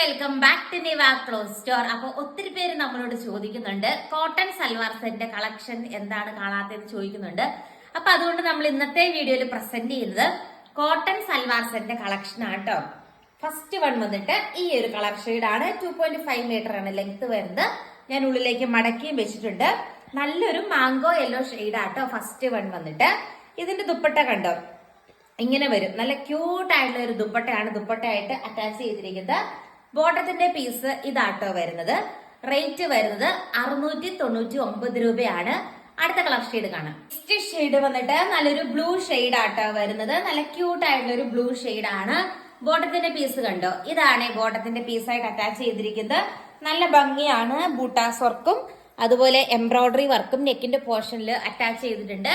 Welcome back to Niva clothes store അപ്പൊ ഒത്തിരി പേര് നമ്മളോട് ചോദിക്കുന്നുണ്ട് കോട്ടൺ സൽവാർ സെറ്റിന്റെ കളക്ഷൻ എന്താണ് കാണാത്തതെന്ന് ചോദിക്കുന്നുണ്ട്. അപ്പൊ അതുകൊണ്ട് നമ്മൾ ഇന്നത്തെ വീഡിയോയിൽ പ്രസന്റ് ചെയ്യുന്നത് കോട്ടൺ സൽവാർ സെറ്റിന്റെ കളക്ഷൻ ആണ് കേട്ടോ ഫസ്റ്റ് വൺ വന്നിട്ട് ഈ ഒരു കളർ ആണ്. ടു പോയിന്റ് ഫൈവ് മീറ്റർ ആണ് ലെങ്ത് വരുന്നത്. ഞാൻ ഉള്ളിലേക്ക് മടക്കിയും വെച്ചിട്ടുണ്ട്. നല്ലൊരു മാംഗോ യെല്ലോ ആട്ടോ ഫസ്റ്റ് വൺ വന്നിട്ട്. ഇതിന്റെ ദുപ്പട്ട കണ്ടോ? ഇങ്ങനെ വരും. നല്ല ക്യൂട്ട് ആയിട്ടുള്ള ഒരു ദുപ്പട്ടയാണ് ദുപ്പട്ടയായിട്ട് അറ്റാച്ച് ചെയ്തിരിക്കുന്നത്. ബോട്ടത്തിന്റെ പീസ് ഇതാട്ടോ വരുന്നത്. റേറ്റ് വരുന്നത് അറുന്നൂറ്റി തൊണ്ണൂറ്റി ഒമ്പത് രൂപയാണ്. അടുത്ത കളർ ഷെയ്ഡ് കാണാം. നെക്സ്റ്റ് ഷെയ്ഡ് വന്നിട്ട് നല്ലൊരു ബ്ലൂ ഷെയ്ഡ് ആട്ടോ വരുന്നത്. നല്ല ക്യൂട്ട് ആയിട്ടുള്ള ഒരു ബ്ലൂ ഷെയ്ഡ് ആണ് ബോട്ടത്തിന്റെ പീസ് കണ്ടോ? ഇതാണ് ബോട്ടത്തിന്റെ പീസായിട്ട് അറ്റാച്ച് ചെയ്തിരിക്കുന്നത്. നല്ല ഭംഗിയാണ് ബൂട്ടാസ് വർക്കും അതുപോലെ എംബ്രോയിഡറി വർക്കും നെക്കിന്റെ പോർഷനിൽ അറ്റാച്ച് ചെയ്തിട്ടുണ്ട്.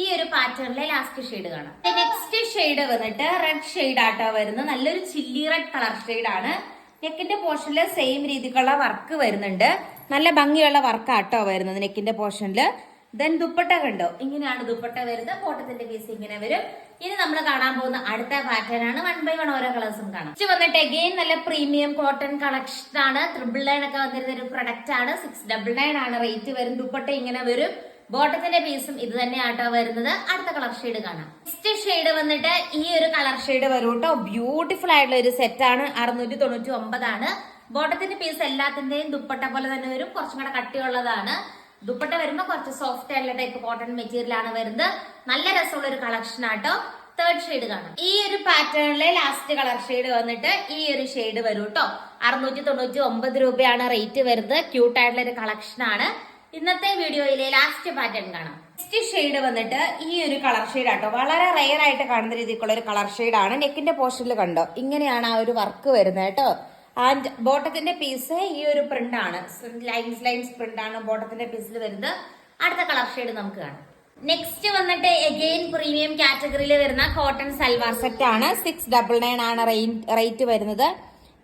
ഈ ഒരു പാറ്റേണിലെ ലാസ്റ്റ് ഷെയ്ഡ് കാണാം. നെക്സ്റ്റ് ഷെയ്ഡ് വന്നിട്ട് റെഡ് ഷെയ്ഡ് ആട്ടോ വരുന്നത്. നല്ലൊരു ചില്ലി റെഡ് കളർ ഷെയ്ഡ് ആണ് നെക്കിന്റെ പോർഷനിൽ സെയിം രീതിക്കുള്ള വർക്ക് വരുന്നുണ്ട്. നല്ല ഭംഗിയുള്ള വർക്കാട്ടോ വരുന്നത് നെക്കിന്റെ പോർഷനിൽ ദെൻ ദുപ്പട്ട കണ്ടോ? ഇങ്ങനെയാണ് ദുപ്പട്ട വരുന്നത്. കോട്ടത്തിന്റെ പീസ് ഇങ്ങനെ വരും. ഇനി നമ്മൾ കാണാൻ പോകുന്ന അടുത്ത പാറ്റേൺ ആണ്. വൺ ബൈ വൺ ഓരോ കളേഴ്സും കാണാം. ഇത് വന്നിട്ട് അഗെയിൻ നല്ല പ്രീമിയം കോട്ടൺ കളക്ഷൻ ആണ്. ട്രിപ്പിൾ നയൻ ഒക്കെ വന്നിരുന്ന ഒരു പ്രൊഡക്റ്റ് ആണ്. സിക്സ് ഡബിൾ നയൻ ആണ്. റേറ്റ് വരും. ദുപ്പട്ട ഇങ്ങനെ വരും. ബോട്ടത്തിന്റെ പീസും ഇത് തന്നെ ആട്ടോ വരുന്നത്. അടുത്ത കളർ ഷെയ്ഡ് കാണാം. നെക്സ്റ്റ് ഷെയ്ഡ് വന്നിട്ട് ഈ ഒരു കളർ ഷെയ്ഡ് വരും കേട്ടോ ബ്യൂട്ടിഫുൾ ആയിട്ടുള്ള ഒരു സെറ്റ് ആണ്. അറുന്നൂറ്റി തൊണ്ണൂറ്റി ഒമ്പതാണ് ബോട്ടത്തിന്റെ പീസ് എല്ലാത്തിന്റെയും ദുപ്പട്ട പോലെ തന്നെ വരും. കുറച്ചും കൂടെ കട്ടിയുള്ളതാണ്. ദുപ്പട്ട വരുമ്പോ കുറച്ച് സോഫ്റ്റ് ആയിട്ടുള്ള ടൈപ്പ് കോട്ടൺ മെറ്റീരിയൽ ആണ് വരുന്നത്. നല്ല രസമുള്ള ഒരു കളക്ഷൻ ആട്ടോ. തേർഡ് ഷെയ്ഡ് കാണാം. ഈ ഒരു പാറ്റേണിലെ ലാസ്റ്റ് കളർ ഷെയ്ഡ് വന്നിട്ട് ഈ ഒരു ഷെയ്ഡ് വരും കേട്ടോ അറുന്നൂറ്റി തൊണ്ണൂറ്റി ഒമ്പത് രൂപയാണ് റേറ്റ് വരുന്നത്. ക്യൂട്ട് ആയിട്ടുള്ള ഒരു കളക്ഷൻ ആണ്. ഇന്നത്തെ വീഡിയോയിലെ ലാസ്റ്റ് പാറ്റേൺ കാണാം. നെക്സ്റ്റ് ഷെയ്ഡ് വന്നിട്ട് ഈ ഒരു കളർ ഷെയ്ഡ് ആട്ടോ. വളരെ റെയർ ആയിട്ട് കാണുന്ന രീതിക്കുള്ള ഒരു കളർ ഷെയ്ഡ് ആണ്. നെക്കിന്റെ പോർഷനിൽ കണ്ടോ? ഇങ്ങനെയാണ് ആ ഒരു വർക്ക് വരുന്നത് കേട്ടോ. ആൻഡ് ബോട്ടത്തിന്റെ പീസ് ഈ ഒരു പ്രിന്റ് ആണ്. ലൈൻസ് ലൈൻസ് പ്രിന്റ് ആണ് ബോട്ടത്തിന്റെ പീസിൽ വരുന്നത്. അടുത്ത കളർ ഷെയ്ഡ് നമുക്ക് കാണാം. നെക്സ്റ്റ് വന്നിട്ട് എഗെയിൻ പ്രീമിയം കാറ്റഗറിയിൽ വരുന്ന കോട്ടൺ സൽവാർ സെറ്റ് ആണ്. സിക്സ് ഡബിൾ നയൻ ആണ് റേറ്റ് വരുന്നത്.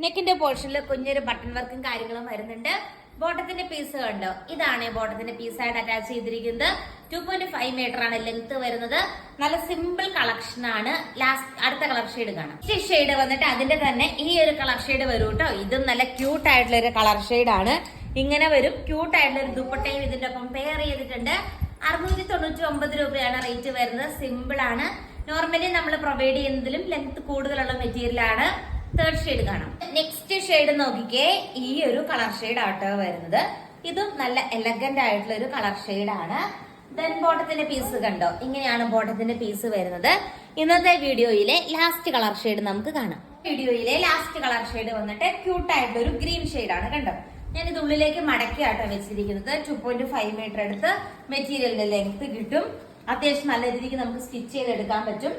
നെക്കിന്റെ പോർഷനിൽ കുഞ്ഞൊരു ബട്ടൺ വർക്കും കാര്യങ്ങളും വരുന്നുണ്ട്. ബോട്ടത്തിന്റെ പീസ് കണ്ടോ? ഇതാണ് ബോട്ടത്തിന്റെ പീസായിട്ട് അറ്റാച്ച് ചെയ്തിരിക്കുന്നത്. ടു പോയിന്റ് ഫൈവ് മീറ്റർ ആണ് ലെങ്ത് വരുന്നത്. നല്ല സിമ്പിൾ കളക്ഷൻ ആണ്. ലാസ്റ്റ് അടുത്ത കളർ ഷെയ്ഡ് കാണാം. ഈ ഷെയ്ഡ് വന്നിട്ട് അതിന്റെ തന്നെ ഈ ഒരു കളർ ഷെയ്ഡ് വരും കേട്ടോ ഇതും നല്ല ക്യൂട്ട് ആയിട്ടുള്ള ഒരു കളർ ഷെയ്ഡ് ആണ്. ഇങ്ങനെ വരും. ക്യൂട്ട് ആയിട്ടുള്ള ഒരു ദുപ്പട്ടയും ഇതിന്റെ ഒപ്പം പെയർ ചെയ്തിട്ടുണ്ട്. അറുന്നൂറ്റി തൊണ്ണൂറ്റി ഒമ്പത് രൂപയാണ് റേറ്റ് വരുന്നത്. സിമ്പിൾ ആണ്. നോർമലി നമ്മൾ പ്രൊവൈഡ് ചെയ്യുന്നതിലും ലെങ്ത് കൂടുതലുള്ള മെറ്റീരിയൽ ആണ്. തേർഡ് ഷെയ്ഡ് കാണാം. നെക്സ്റ്റ് ഷെയ്ഡ് നോക്കിക്കേ ഈ ഒരു കളർ ഷെയ്ഡ് ആട്ടോ വരുന്നത്. ഇതും നല്ല എലഗന്റ് ആയിട്ടുള്ള ഒരു കളർ ഷെയ്ഡ് ആണ്. ദെൻ ബോട്ടത്തിന്റെ പീസ് കണ്ടോ? ഇങ്ങനെയാണ് ബോട്ടത്തിന്റെ പീസ് വരുന്നത്. ഇന്നത്തെ വീഡിയോയിലെ ലാസ്റ്റ് കളർ ഷെയ്ഡ് നമുക്ക് കാണാം. വീഡിയോയിലെ ലാസ്റ്റ് കളർ ഷെയ്ഡ് വന്നിട്ട് ക്യൂട്ട് ആയിട്ടുള്ള ഒരു ഗ്രീൻ ഷെയ്ഡ് ആണ് കണ്ടോ? ഞാൻ ഇത് ഉള്ളിലേക്ക് മടക്കിയാട്ടോ വെച്ചിരിക്കുന്നത്. ടു പോയിന്റ് ഫൈവ് മീറ്റർ എടുത്ത് മെറ്റീരിയലിന്റെ ലെങ്ത് കിട്ടും. അത്യാവശ്യം നല്ല രീതിക്ക് നമുക്ക് സ്റ്റിച്ച് ചെയ്തെടുക്കാൻ പറ്റും.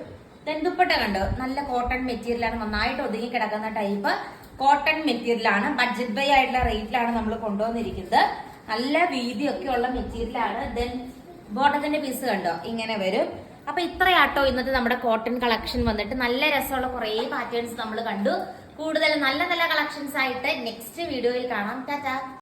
ദുപ്പട്ട കണ്ടോ? നല്ല കോട്ടൺ മെറ്റീരിയലാണ് നന്നായിട്ട് ഒതുങ്ങി കിടക്കുന്ന ടൈപ്പ് കോട്ടൺ മെറ്റീരിയലാണ് ബഡ്ജറ്റ് ബൈ ആയിട്ടുള്ള റേറ്റിലാണ് നമ്മൾ കൊണ്ടുവന്നിരിക്കുന്നത്. നല്ല വീതിയൊക്കെ ഉള്ള മെറ്റീരിയലാണ് ദെൻ ബോട്ടത്തിന്റെ പീസ് കണ്ടോ? ഇങ്ങനെ വരും. അപ്പൊ ഇത്രയാട്ടോ ഇന്നത്തെ നമ്മുടെ കോട്ടൺ കളക്ഷൻ വന്നിട്ട്. നല്ല രസമുള്ള കുറേ പാറ്റേൺസ് നമ്മൾ കണ്ടു. കൂടുതൽ നല്ല നല്ല കളക്ഷൻസ് ആയിട്ട് നെക്സ്റ്റ് വീഡിയോയിൽ കാണാം. ടാറ്റാ